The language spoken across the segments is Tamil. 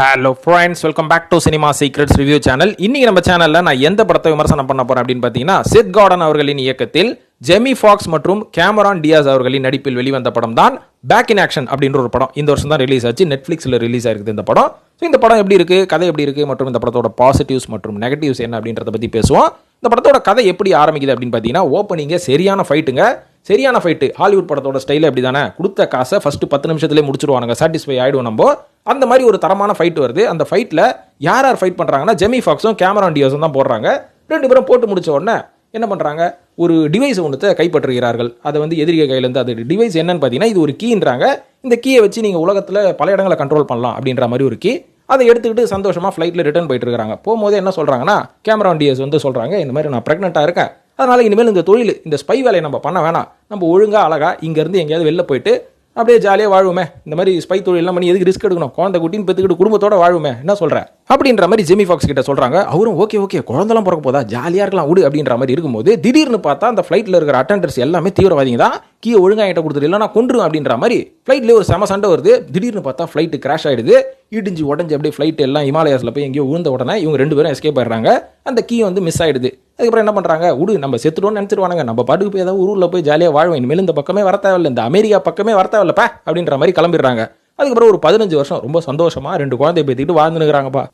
Hello friends welcome back to cinema secrets review channel இன்னைக்கு நம்ம சேனல்ல நான் எந்த படத்தை விமர்சனம் பண்ண போறேன் அப்படின்னு பார்த்தீங்கன்னா சித் கார்டன் அவர்களின் இயக்கத்தில் ஜெமி ஃபாக்ஸ் மற்றும் கேமரான் டியாஸ் அவர்களின் நடிப்பில் வெளிவந்த படம் தான் பேக் இன் ஆக்ஷன் அப்படின்ற ஒரு படம். இந்த வருஷம் தான் ரிலீஸ் ஆச்சு. நெட்ஃபிளிக்ஸில் ரிலீஸ் ஆயிருக்குது இந்த படம். ஸோ இந்த படம் எப்படி இருக்கு? கதை எப்படி இருக்கு? மற்றும் இந்த படத்தோட பாசிட்டிவ்ஸ் மற்றும் நெகட்டிவ்ஸ் என்ன அப்படின்றத பத்தி பேசுவோம். இந்த படத்தோட கதை எப்படி ஆரம்பிக்குது அப்படின்னு பார்த்தீங்கன்னா ஓப்பனிங்க சரியான ஃபைட்டுங்க சரியான ஃபைட்டு ஹாலிவுட் படத்தோட ஸ்டைல் அப்படி தானே கொடுத்த காசை ஃபஸ்ட்டு பத்து நிமிஷத்துலேயே முடிச்சிருவானுங்க. சாட்டிஸ்ஃபை ஆகிடும் நம்ம. அந்த மாதிரி ஒரு தரமான ஃபைட் வருது. அந்த ஃபைட்டில் யார் யார் ஃபைட் பண்ணுறாங்கன்னா ஜெமி ஃபாக்ஸும் கேமரான் டியோஸும் தான் போடுறாங்க. ரெண்டு பேரும் போட்டு முடிச்ச உடனே என்ன பண்ணுறாங்க ஒரு டிவைஸ் ஒன்றுத்தை கைப்பற்றுகிறார்கள். அதை வந்து எதிரிக கையிலேருந்து அது டிவைஸ் என்னன்னு பார்த்தீங்கன்னா இது ஒரு கீன்றாங்க இந்த கீயை வச்சு நீங்கள் உலகத்தில் பல இடங்களை கண்ட்ரோல் பண்ணலாம் அப்படின்ற மாதிரி ஒரு கீ அதை எடுத்துக்கிட்டு சந்தோஷமாக ஃப்ளைட்டில் ரிட்டர்ன் போயிட்டு இருக்காங்க. போகும்போது என்ன சொல்கிறாங்கன்னா கேமரான் டிஎஸ் வந்து சொல்கிறாங்க இந்த மாதிரி நான் ப்ரெக்னெண்ட்டாக இருக்கேன். அதனால் இனிமேல் இந்த தொழில் இந்த ஸ்பை வேலையை நம்ம பண்ண வேணாம். நம்ம ஒழுங்காக அழகாக இங்கேருந்து எங்கேயாவது வெளில போயிட்டு அப்படியே ஜாலியாக வாழ்வுமே இந்த மாதிரி ஸ்பை தொழிலெல்லாம் பண்ணி எதுக்கு ரிஸ்க் எடுக்கணும்? குழந்தை குட்டின்னு பெற்றுக்கிட்டு குடும்பத்தோட வாழ்வுமே என்ன சொல்கிறேன் அப்படின்ற மாதிரி ஜெமி ஃபாக்ஸ் கிட்ட சொல்கிறாங்க அவரும் ஓகே ஓகே குழந்தெல்லாம் பிறக்க போதா? ஜாலியாக இருக்கலாம் விடு அப்படின்ற மாதிரி இருக்கும்போது திடீர்னு பார்த்தா அந்த ஃப்ளைட்டில் இருக்கிற அட்டண்டர்ஸ் எல்லாமே தீவிரவாதிங்க தான். கீழே ஒழுங்காக என்கிட்ட கொடுத்துரு இல்லைனா கொண்டுரும் அப்படின்ற மாதிரி ஃப்ளைட்லேயே ஒரு செம சண்டை வருது. திடீர்னு பார்த்தா ஃப்ளைட்டு கிராஷ் ஆயிடுது. இடிஞ்சு உடஞ்சி அப்படியே ஃப்ளைட் எல்லாம் ஹிமாலயாஸில் போய் எங்கேயோ விழுந்த உடனே இவங்க ரெண்டு பேரும் எஸ்கேப் ஆயிடுறாங்க. அந்த கீ வந்து மிஸ் ஆயிடுது. அதுக்கப்புறம் என்ன பண்ணுறாங்க விடு நம்ம செத்துட்டோம்னு நினச்சிருவானுங்க. நம்ம பாட்டுக்கு போய் ஏதாவது ஊரில் போய் ஜாலியாக வாழ்வோம். இனிமேல் இந்த பக்கமே வர தேவையில்லை. இந்த அமெரிக்கா பக்கமே வர தேவையில்லப்பா அப்படின்ற மாதிரி கிளம்பிடுறாங்க. அதுக்கப்புறம் ஒரு பதினஞ்சு வருஷம் ரொம்ப சந்தோஷமாக ரெண்டு குழந்தைய பேத்திக்கிட்டு வாழ்ந்துனுக்குறாங்கப்பா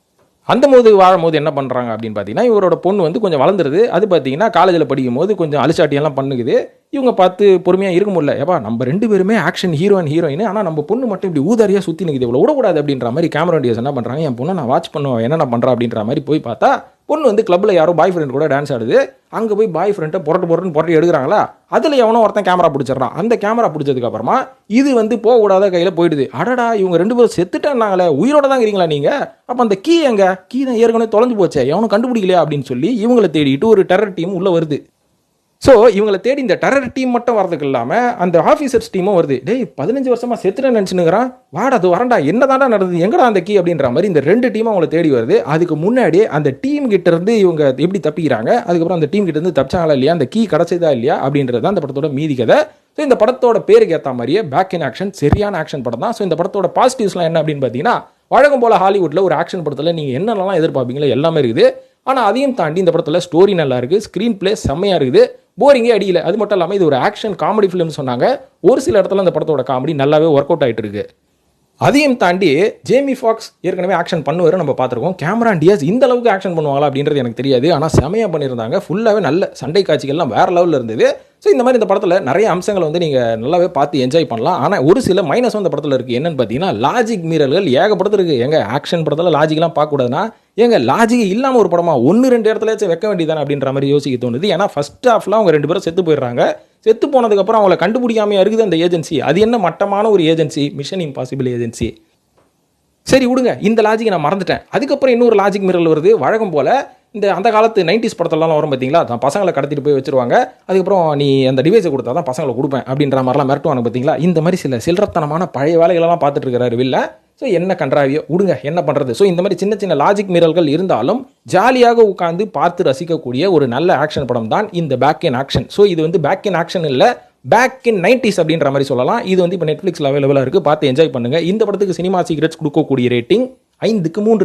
அந்த போது வாழும்போது என்ன பண்ணுறாங்க அப்படின்னு பார்த்தீங்கன்னா இவரோட பொண்ணு வந்து கொஞ்சம் வளர்ந்துருது. அது பார்த்தீங்கன்னா காலேஜில் படிக்கும் போது கொஞ்சம் அலிச்சாட்டியெல்லாம் பண்ணுகுது. இவங்க பார்த்து பொறுமையாக இருக்க முடியல. ஏப்பா நம்ம ரெண்டு பேருமே ஆக்ஷன் ஹீரோ அண்ட் ஹீரோயின் ஆனால் நம்ம பொண்ணு மட்டும் இப்படி ஊதாரியாக சுற்றி நிற்குது இவ்வளோ விடக்கூடாது அப்படின்ற மாதிரி கேமரா டியர்ஸ் என்ன பண்ணுறாங்க என் பொண்ணை நான் வாட்ச் பண்ணுவேன். என்னென்ன பண்ணுறா அப்படின்ற மாதிரி போய் பார்த்தா பொண்ணு வந்து கிளப்பில் யாரோ பாய் ஃப்ரெண்ட் கூட டான்ஸ் ஆடுது. அங்கே போய் பாய் ஃப்ரெண்டை புரட்டு புரட்டுன்னு புரட்டி எடுக்கிறாங்களா? அதில் எவனோ ஒருத்தன் கேமரா பிடிச்சிடறான். அந்த கேமரா பிடிச்சதுக்கப்புறமா இது வந்து போகக்கூடாத கையில் போயிடுது. அடடா இவங்க ரெண்டு பேரும் செத்துட்டேன்னாங்களே உயிரோட தான் இருக்கிறீங்களா நீங்கள் அப்போ அந்த கீ எங்க? கீ தான் ஏற்கனவே தொலைஞ்சு போச்சே. எவனும் கண்டுபிடிக்கலையா அப்படின்னு சொல்லி இவங்களை தேடிட்டு ஒரு டெரர் டீம் உள்ளே வருது. ஸோ இவங்களை தேடி இந்த டெரர் டீம் மட்டும் வரதுக்கு இல்லாமல் அந்த ஆஃபீஸர்ஸ் டீமும் வருது. டேய் பதினஞ்சு வருஷமாக செத்துட்டேன்னு நினச்சினுங்கிறான் வாடா அது வரண்டா என்னதாண்டா நடந்தது? எங்கடா அந்த கீ அப்படின்ற மாதிரி இந்த ரெண்டு டீமும் அவங்களை தேடி வருது. அதுக்கு முன்னாடியே அந்த டீம் கிட்ட இருந்து இவங்க எப்படி தப்பிக்கிறாங்க? அதுக்கப்புறம் அந்த டீம் கிட்ட இருந்து தப்பிச்சாங்களா இல்லையா? அந்த கீ கிடச்சதா இல்லையா? அப்படின்றது தான் அந்த படத்தோட மீதி கதை. ஸோ இந்த படத்தோட பேருக்கு ஏற்ற மாதிரியே பேக் இன் ஆக்ஷன் சரியான ஆக்ஷன் படம் தான். ஸோ இந்த படத்தோட பாசிட்டிவ்ஸ்லாம் என்ன அப்படின்னு பார்த்தீங்கன்னா வழக்கம் போல ஹாலிவுட்டில் ஒரு ஆக்ஷன் படத்தில் நீங்கள் என்னென்னலாம் எதிர்பார்ப்பீங்களோ எல்லாமே இருக்குது. ஆனால் அதையும் தாண்டி இந்த படத்தில் ஸ்டோரி நல்லா இருக்குது ஸ்க்ரீன் பிளே செம்மையாக இருக்குது. போரிங்கே அடியில். அது மட்டும் இல்லாமல் இது ஒரு ஆக்ஷன் காமெடி ஃபிலிம்னு சொன்னாங்க. ஒரு சில இடத்துல அந்த படத்தோட காமெடி நல்லாவே ஒர்க் அவுட் ஆகிட்டு இருக்கு. அதையும் தாண்டி ஜேமி ஃபாக்ஸ் ஏற்கனவே ஆக்ஷன் பண்ணுவார் நம்ம பார்த்துருக்கோம். கேமரா டியாஸ் இந்த அளவுக்கு ஆக்ஷன் பண்ணுவாங்களா அப்படின்றது எனக்கு தெரியாது. ஆனால் செமையாக பண்ணியிருந்தாங்க. ஃபுல்லாகவே நல்ல சண்டை காட்சிகள்லாம் வேற லெவலில் இருந்தது. ஸோ இந்த மாதிரி இந்த படத்தில் நிறைய அம்சங்களை வந்து நீங்கள் நல்லாவே பார்த்து என்ஜாய் பண்ணலாம். ஆனால் ஒரு சில மைனஸ் இந்த படத்தில் இருக்குது என்னென்னு பார்த்தீங்கன்னா லாஜிக் மீறல்கள் ஏகப்படத்தில் இருக்குது எங்கள் ஆக்ஷன் படத்தில் லாஜிக்லாம் பார்க்கக்கூடாதுன்னா ஏங்க லாஜிக் இல்லாமல் ஒரு படமா ஒன்று ரெண்டு இடத்துலயாச்சும் வைக்க வேண்டியதானே அப்படின்ற மாதிரி யோசிக்க தோணுது. ஏன்னா ஃபஸ்ட் ஹாஃப்ல அவங்க ரெண்டு பேரும் செத்து போயிடுறாங்க. செத்து போனதுக்கப்புறம் அவங்கள கண்டுபிடிக்காமையா இருக்குது அந்த ஏஜென்சி அது என்ன மட்டமான ஒரு ஏஜென்சி மிஷன் இம்பாசிபிள் ஏஜென்சி சரி விடுங்க. இந்த லாஜிக் நான் மறந்துட்டேன். அதுக்கப்புறம் இன்னொரு லாஜிக் மிரல் வருது. வழக்கம் போல இந்த அந்த காலத்து நைன்டிஸ் படத்துலலாம் வரும் பார்த்தீங்களா தான் பசங்களை கடத்திட்டு போய் வச்சிருவாங்க. அதுக்கப்புறம் நீ அந்த டிவைஸை கொடுத்தா தான் பசங்களை கொடுப்பேன் அப்படின்ற மாதிரிலாம் மிரட்டுவாங்க பார்த்தீங்களா இந்த மாதிரி சில சில்லறத்தனமான பழைய வேலைகளெல்லாம் பார்த்துட்டு இருக்கிறாரு வில்ல. ஸோ என்ன கன்றாவியோ? விடுங்க என்ன பண்ணுறது ஸோ இந்த மாதிரி சின்ன சின்ன லாஜிக் மீறல்கள் இருந்தாலும் ஜாலியாக உட்காந்து பார்த்து ரசிக்கக்கூடிய ஒரு நல்ல ஆக்ஷன் படம் தான் இந்த பேக் இன் ஆக்ஷன் ஸோ இது வந்து பேக் இன் ஆக்ஷன் இல்லை பேக் இன் நைன்டிஸ் அப்படின்ற மாதிரி சொல்லலாம். இது வந்து இப்போ நெட்ஃப்ளிக்ஸில் அவைலபிளாக இருக்குது பார்த்து என்ஜாய் பண்ணுங்கள் இந்த படத்துக்கு சினிமா சீக்ரெட்ஸ் கொடுக்கக்கூடிய ரேட்டிங் ஐந்துக்கு மூன்று.